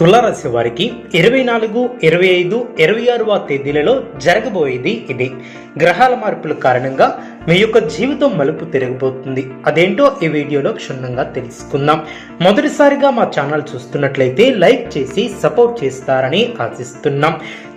తులారాశి వారికి ఇరవై నాలుగు ఇరవై ఐదు ఇరవై ఆరువ తేదీలలో జరగబోయేది ఇది. గ్రహాల మార్పుల కారణంగా మీ యొక్క జీవితం మలుపు తిరగబోతుంది. అదేంటో ఈ వీడియోలో క్షుణ్ణంగా తెలుసుకుందాం. మొదటిసారిగా మా ఛానల్ చూస్తున్నట్లయితే లైక్ చేసి సపోర్ట్ చేస్తారని ఆశిస్తున్నాం.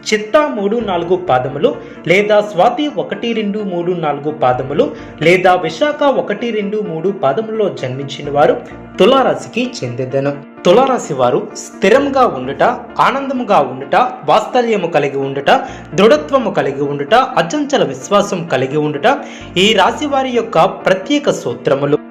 చిత్తా మూడు నాలుగు పాదములు లేదా స్వాతి ఒకటి రెండు మూడు నాలుగు పాదములు లేదా విశాఖ ఒకటి రెండు మూడు పాదములలో జన్మించిన వారు తులారాశికి చెందిదను. తులారాశి వారు స్థిరంగా ఉండుట ఆనందముగా ఉండుట వాత్సల్యము కలిగి ఉండుట దృఢత్వము కలిగి ఉండుట అచంచల విశ్వాసం కలిగి ఉండుట ఈ రాశి వారి యొక్క ప్రత్యేక సూత్రములు.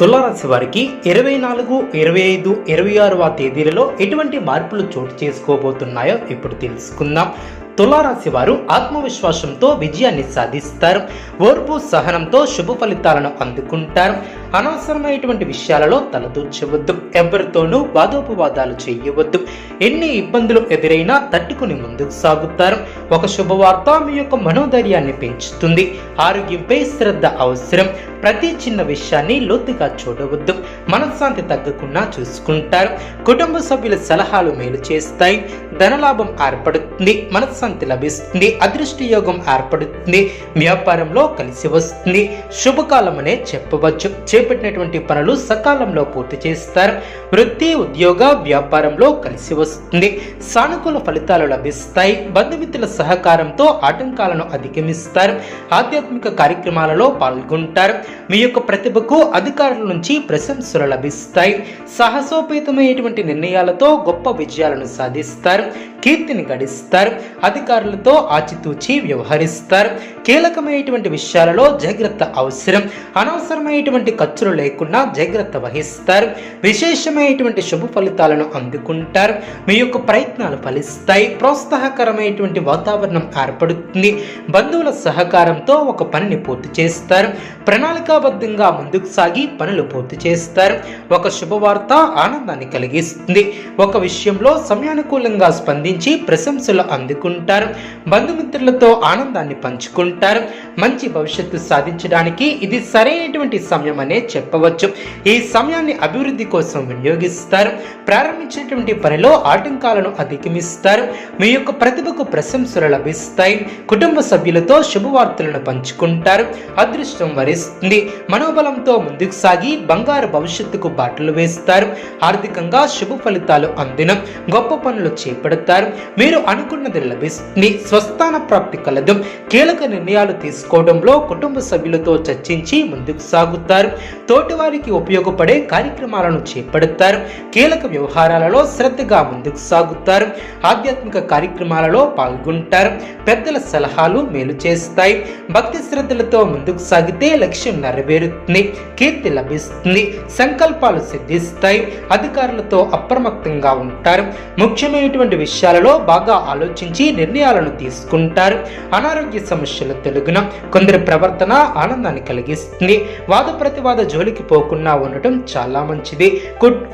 తులారాశి వారికి ఇరవై నాలుగు ఇరవై ఐదు ఇరవై ఆరవ తేదీలలో ఎటువంటి మార్పులు చోటు చేసుకోబోతున్నాయో ఇప్పుడు తెలుసుకుందాం. తులారాశి వారు ఆత్మవిశ్వాసంతో విజయాన్ని సాధిస్తారు. ఓర్పు సహనంతో శుభ ఫలితాలను అందుకుంటారు. అనవసరమైనటువంటి విషయాలలో తలదూర్చవద్దు. ఎవరితోనూ వాదోపవాదాలు చేయవద్దు. ఎన్ని ఇబ్బందులు ఎదురైనా తట్టుకుని ముందుకు సాగుతారు. ఒక శుభవార్త మీ యొక్క మనోధైర్యాన్ని పెంచుతుంది. ఆరోగ్యంపై శ్రద్ధ అవసరం. ప్రతి చిన్న విషయాన్ని లోతుగా చూడవద్దు. మనశ్శాంతి తగ్గకుండా చూసుకుంటారు. కుటుంబ సభ్యుల సలహాలు మేలు చేస్తాయి. ధనలాభం ఏర్పడుతుంది. మనశ్శాంతి లభిస్తుంది. అదృష్ట యోగం ఏర్పడుతుంది. వ్యాపారంలో కలిసి వస్తుంది. శుభకాలం అనే చెప్పవచ్చు. చేపట్టినటువంటి పనులు సకాలంలో పూర్తి చేస్తారు. వృత్తి ఉద్యోగ వ్యాపారంలో కలిసి వస్తుంది. సానుకూల ఫలితాలు లభిస్తాయి. బంధుమిత్రుల సహకారంతో ఆటంకాలను అధిగమిస్తారు. ఆధ్యాత్మిక కార్యక్రమాలలో పాల్గొంటారు. మీ యొక్క ప్రతిభకు అధికారుల నుంచి ప్రశంసలు లభిస్తాయి. సాహసోపేతమైనటువంటి నిర్ణయాలతో గొప్ప విజయాలను సాధిస్తారు. కీర్తిని గడిస్తారు అధికారులతో ఆచితూచి వ్యవహరిస్తారు. కీలకమైనటువంటి విషయాలలో జాగ్రత్త అవసరం. అనవసరమైనటువంటి ఖర్చులు లేకుండా జాగ్రత్త వహిస్తారు. విశేషమైనటువంటి శుభ ఫలితాలను అందుకుంటారు. మీ యొక్క ప్రయత్నాలు ఫలిస్తాయి. ప్రోత్సాహకరమైనటువంటి వాతావరణం ఏర్పడుతుంది. బంధువుల సహకారంతో ఒక పనిని పూర్తి చేస్తారు. ప్రణాళికాబద్ధంగా ముందుకు సాగి పనులు పూర్తి చేస్తారు. ఒక శుభవార్త ఆనందాన్ని కలిగిస్తుంది. ఒక విషయంలో సమయానుకూలంగా స్పందించి ప్రశంసలు అందుకుంటారు. బంధుమిత్రులతో ఆనందాన్ని పంచుకుంటారు. మంచి భవిష్యత్తు సాధించడానికి ఇది సరైనటువంటి సమయం అనే చెప్పవచ్చు. ఈ సమయాన్ని అభివృద్ధి కోసం వినియోగిస్తారు. ప్రారంభించినటువంటి పనిలో ఆటంకాలను అధిగమిస్తారు. మీ యొక్క ప్రతిభకు ప్రశంసలు లభిస్తాయి. కుటుంబ సభ్యులతో శుభవార్తలను పంచుకుంటారు. అదృష్టం వరిస్తుంది. మనోబలంతో ముందుకు సాగి బంగారు భవిష్యత్తుకు బాటలు వేస్తారు. ఆర్థికంగా శుభ ఫలితాలు అందిన. గొప్ప పనులు చేపడతారు. మీరు అనుకున్నది లభిస్తుంది స్వస్థాన ప్రాప్తి కలదు. కీలక నిర్ణయాలు తీసుకోవడంలో కుటుంబ సభ్యులతో చర్చించి ముందుకు సాగుతారు. తోటివారికి ఉపయోగపడే కార్యక్రమాలను చేపడతారు. కీలక వ్యవహారాలలో శ్రద్ధగా ముందుకు సాగుతారు. ఆధ్యాత్మిక కార్యక్రమాలలో పాల్గొంటారు. పెద్దల సలహాలు మేలు చేస్తాయి. భక్తి శ్రద్ధలతో ముందుకు సాగితే లక్ష్యం నెరవేరుతుంది. కీర్తి లభిస్తుంది. సంకల్పాలు సిద్ధిస్తాయి. అధికారులతో అప్రమత్తంగా ఉంటారు. ముఖ్యమైనటువంటి విషయాలు విషయాలలో బాగా ఆలోచించి నిర్ణయాలను తీసుకుంటారు. అనారోగ్య సమస్యలు తెలుగున కొందరి ప్రవర్తన ఆనందాన్ని కలిగిస్తుంది. వాద ప్రతివాద జోలికి పోకుండా ఉండటం చాలా మంచిది.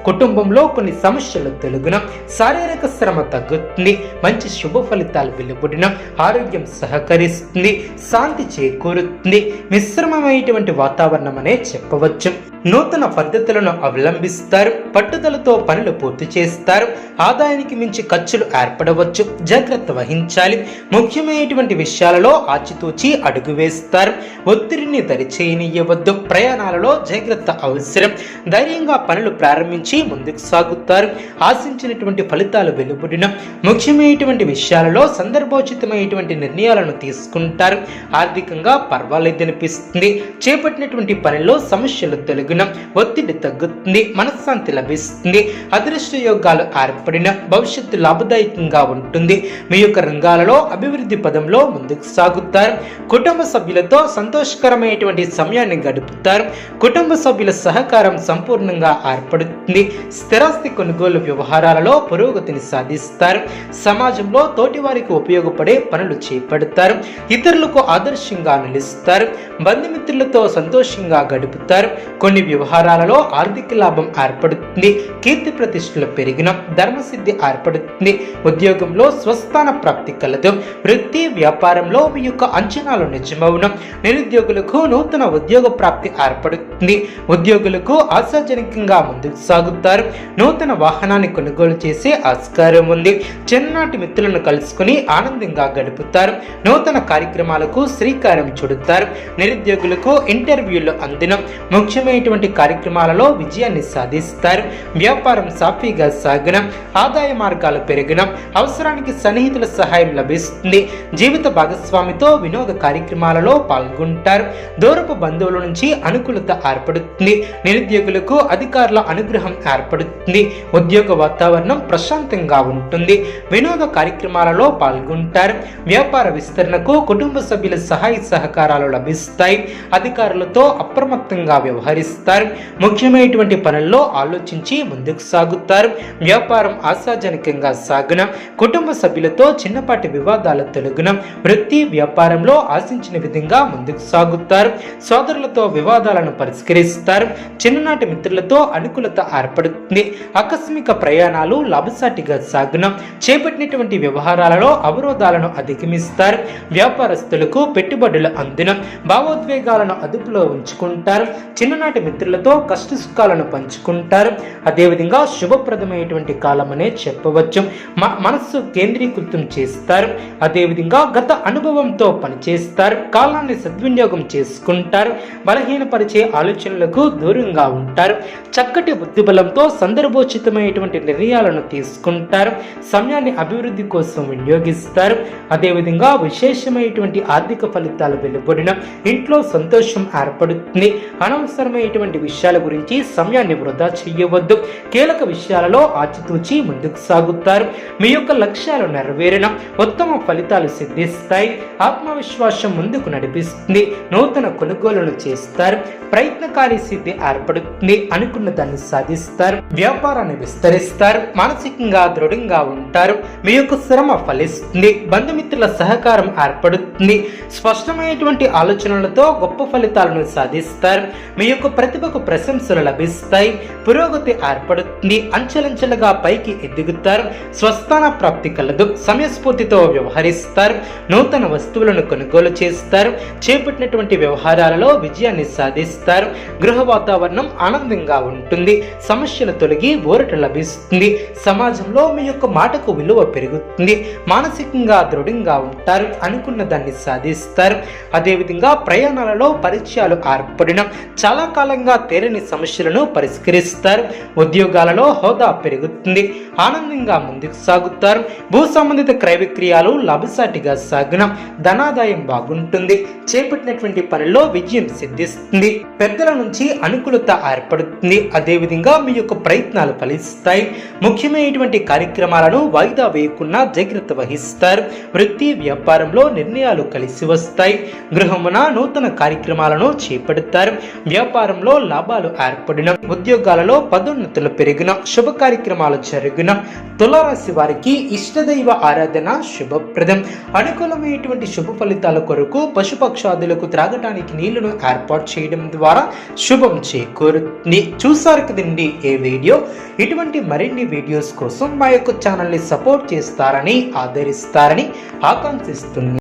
కుటుంబంలో కొన్ని సమస్యలు తెలుగున శారీరక శ్రమ తగ్గుతుంది. మంచి శుభ ఫలితాలు వెలువడిన ఆరోగ్యం సహకరిస్తుంది. శాంతి చేకూరుతుంది. మిశ్రమమైనటువంటి వాతావరణం అనే చెప్పవచ్చు. నూతన పద్ధతులను అవలంబిస్తారు పట్టుదలతో పనులు పూర్తి చేస్తారు ఆదాయానికి మించి ఖర్చులు ఏర్పడవచ్చు జాగ్రత్త వహించాలి. ముఖ్యమైనటువంటి విషయాలలో ఆచితూచి అడుగు వేస్తారు. ఒత్తిడిని దరిచేయనియవద్దు ప్రయాణాలలో జాగ్రత్త అవసరం. ధైర్యంగా పనులు ప్రారంభించి ముందుకు సాగుతారు. ఆశించినటువంటి ఫలితాలు వెలువడిన ముఖ్యమైనటువంటి విషయాలలో సందర్భోచితమైనటువంటి నిర్ణయాలను తీసుకుంటారు. ఆర్థికంగా పర్వాలేదనిపిస్తుంది. చేపట్టినటువంటి పనిలో సమస్యలు తొలగి సాగున ఒత్తిడి తగ్గుతుంది మనశ్శాంతి లభిస్తుంది అదృష్ట యోగాలు ఏర్పడిన భవిష్యత్తు లాభదాయకంగా ఉంటుంది. మీ యొక్క రంగాలలో అభివృద్ధి పదంలో ముందుకు సాగుతారు. కుటుంబ సభ్యులతో సంతోషకరమైనటువంటి సమయాన్ని గడుపుతారు. కుటుంబ సభ్యుల సహకారం సంపూర్ణంగా ఏర్పడుతుంది. స్థిరాస్తి కొనుగోలు వ్యవహారాలలో పురోగతిని సాధిస్తారు. సమాజంలో తోటి వారికి ఉపయోగపడే పనులు చేపడతారు. ఇతరులకు ఆదర్శంగా నిలుస్తారు. బంధుమిత్రులతో సంతోషంగా గడుపుతారు. కొన్ని వ్యవహారాలలో ఆర్థిక లాభం ఏర్పడుతుంది కీర్తి ప్రతిష్టలు పెరిగిన ధర్మసిద్ధి ఏర్పడుతుంది ఉద్యోగంలో స్వస్థాన ప్రాప్తి కలదు వృత్తి వ్యాపారంలో మీ యొక్క అంచనాలు నిజమవును నిరుద్యోగులకు నూతన ఉద్యోగ ప్రాప్తి ఏర్పడుతుంది ఉద్యోగులకు ఆశాజనకంగా ముందుకు సాగుతారు నూతన వాహనాన్ని కొనుగోలు చేసే ఆస్కారం ఉంది చిన్ననాటి మిత్రులను కలుసుకుని ఆనందంగా గడుపుతారు నూతన కార్యక్రమాలకు శ్రీకారం చుడతారు నిరుద్యోగులకు ఇంటర్వ్యూలు అందిన ఇటువంటి కార్యక్రమాలలో విజయాన్ని సాధిస్తారు. వ్యాపారం సాఫీగా సాగడం ఆదాయ మార్గాలు పెరగడం అవసరానికి సన్నిహితుల సహాయం లభిస్తుంది. జీవిత భాగస్వామితో వినోద కార్యక్రమాలలో పాల్గొంటారు. దూరపు బంధువుల నుంచి అనుకూలత ఏర్పడుతుంది. నిరుద్యోగులకు అధికారుల అనుగ్రహం ఏర్పడుతుంది. ఉద్యోగ వాతావరణం ప్రశాంతంగా ఉంటుంది. వినోద కార్యక్రమాలలో పాల్గొంటారు. వ్యాపార విస్తరణకు కుటుంబ సభ్యుల సహాయ సహకారాలు లభిస్తాయి. అధికారులతో అప్రమత్తంగా వ్యవహరిస్తారు. ముఖ్యమైనటువంటి పనుల్లో ఆలోచించి ముందుకు సాగుతారు. వ్యాపారం ఆశాజనకంగా సాగున. కుటుంబ సభ్యులతో చిన్నపాటి వివాదాల తొలగున. వృత్తి వ్యాపారంలో ఆశించిన విధంగా ముందుకు సాగుతారు. సోదరులతో వివాదాలను పరిష్కరిస్తారు. చిన్ననాటి మిత్రులతో అనుకూలత ఏర్పడుతుంది. ఆకస్మిక ప్రయాణాలు లాభసాటిగా సాగున. చేపట్టినటువంటి వ్యవహారాలలో అవరోధాలను అధిగమిస్తారు. వ్యాపారస్తులకు పెట్టుబడులు అందిన. భావోద్వేగాలను అదుపులో ఉంచుకుంటారు. చిన్ననాటి మిత్రులతో కష్ట సుఖాలను పంచుకుంటారు. అదేవిధంగా శుభప్రదమైనటువంటి కాలం అనే చెప్పవచ్చు మనస్సు కేంద్రీకృతం చేస్తారు. అదేవిధంగా గత అనుభవంతో పనిచేస్తారు. కాలాన్ని సద్వినియోగం చేసుకుంటారు. బలహీనపరిచే ఆలోచనలకు దూరంగా ఉంటారు. చక్కటి బుద్ధిబలంతో సందర్భోచితమైనటువంటి నిర్ణయాలను తీసుకుంటారు. సమయాన్ని అభివృద్ధి కోసం వినియోగిస్తారు. అదేవిధంగా విశేషమైనటువంటి ఆర్థిక ఫలితాలు వెలువడిన ఇంట్లో సంతోషం ఏర్పడుతుంది. అనవసరమైన అనవసరమైనటువంటి విషయాల గురించి సమయాన్ని వృధా చేయవద్దు. కీలక విషయాలలో ఆచితూచి ముందుకు సాగుతారు. మీ యొక్క లక్ష్యాలు నెరవేరిన ఉత్తమ ఫలితాలు సిద్ధిస్తాయి. ఆత్మవిశ్వాసం ముందుకు నడిపిస్తుంది. నూతన కొనుగోలును చేస్తారు. ప్రయత్నకారి స్థితి ఏర్పడుతుంది. అనుకున్న దాన్ని సాధిస్తారు. వ్యాపారాన్ని విస్తరిస్తారు. మానసికంగా దృఢంగా ఉంటారు. మీ యొక్క శ్రమ ఫలిస్తుంది. బంధుమిత్రుల సహకారం ఏర్పడుతుంది. స్పష్టమైనటువంటి ఆలోచనలతో గొప్ప ఫలితాలను సాధిస్తారు. మీ యొక్క ప్రతిభకు ప్రశంసలు లభిస్తాయి పురోగతి ఏర్పడుతుంది అంచెలంచెలుగా పైకి ఎదుగుతారు స్వస్థాన ప్రాప్తి కలదు సమయస్ఫూర్తితో వ్యవహరిస్తారు నూతన వస్తువులను కొనుగోలు చేస్తారు చేపట్టినటువంటి వ్యవహారాలలో విజయాన్ని సాధిస్తారు గృహ వాతావరణం ఆనందంగా ఉంటుంది సమస్యలు తొలగి ఊరట లభిస్తుంది సమాజంలో మీ యొక్క మాటకు విలువ పెరుగుతుంది మానసికంగా దృఢంగా ఉంటారు అనుకున్న దాన్ని సాధిస్తారు అదేవిధంగా ప్రయాణాలలో పరిచయాలు ఏర్పడిన చాలా కాలం కాలంగా తేలిని సమస్యలను పరిష్కరిస్తారు. ఉద్యోగాలలో హోదా పెరుగుతుంది. ఆనందంగా ముందుకు సాగుతారు. భూ సంబంధిత క్రయ విక్రయాలు లాభసాటిగా సాగిన ధనాదాయం బాగుంటుంది. చేపట్టినటువంటి పనిలో విజయం సిద్ధిస్తుంది. పెద్దల నుంచి అనుకూలత ఏర్పడుతుంది. అదేవిధంగా మీ యొక్క ప్రయత్నాలు ఫలిస్తాయి. ముఖ్యమైనటువంటి కార్యక్రమాలను వాయిదా వేయకుండా జాగ్రత్త వహిస్తారు. వృత్తి వ్యాపారంలో నిర్ణయాలు కలిసి వస్తాయి. గృహమున నూతన కార్యక్రమాలను చేపడతారు. వ్యాపారంలో లాభాలు ఏర్పడిన ఉద్యోగాలలో పదోన్నతులు పెరిగిన శుభ కార్యక్రమాలు జరిగిన తులారాశి వారికి ఇష్టదైవ ఆరాధన శుభప్రదం. అనుకూలమైనటువంటి శుభ ఫలితాల కొరకు పశుపక్షాదులకు త్రాగటానికి నీళ్ళను ఏర్పాటు చేయడం ద్వారా శుభం చేకూరుతుంది చూసారు కదండి ఏ వీడియో? ఇటువంటి మరిన్ని వీడియోస్ కోసం మా యొక్క ఛానల్ని సపోర్ట్ చేస్తారని ఆదరిస్తారని ఆకాంక్షిస్తుంది